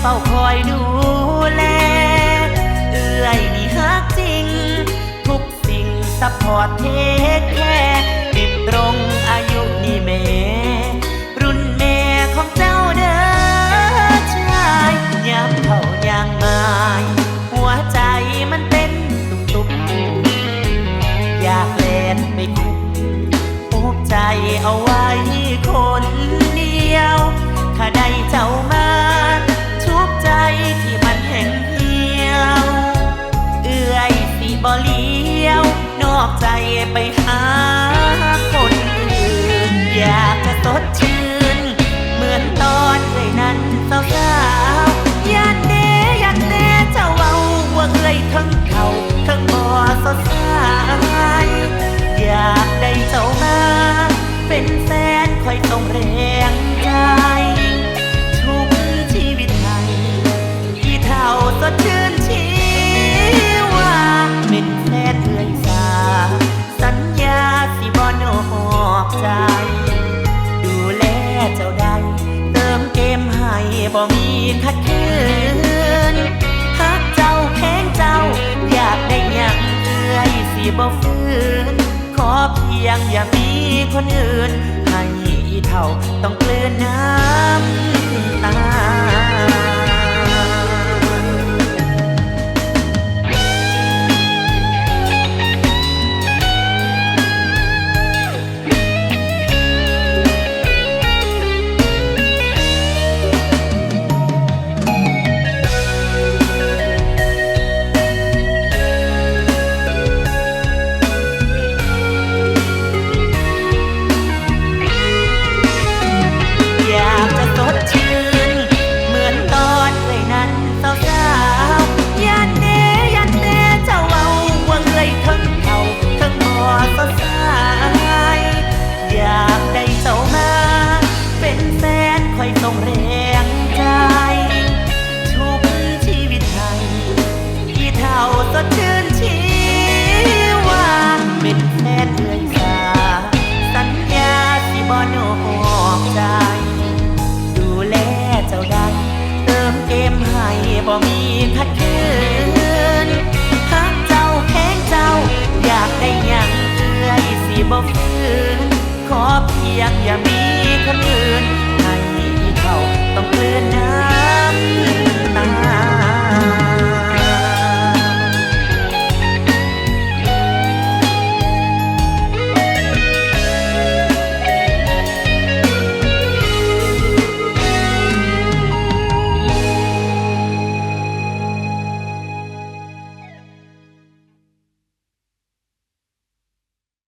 เฝ้าคอยดูแล เอื้อยนี่ฮักจริง ทุกสิ่งซัพพอร์ตเทคแคร์ติดตรงอายุนี่แม่รุ่นแม่ของเจ้าเด้อชายยามเผายางไม้หัวใจมันเต้นตุบตุบอยากแลนไปคุกภูมิใจเอาไว้คน ไปหาคนอื่นอยากจะสดชื่น บ่มีขัดคืนหักเจ้าแข้งเจ้า อยากได้อย่างเอื้อยสิบ่ฝืนขอเพียงอย่ามีคนอื่น ให้เท่าต้องเกลือนน้ำ i'm complete.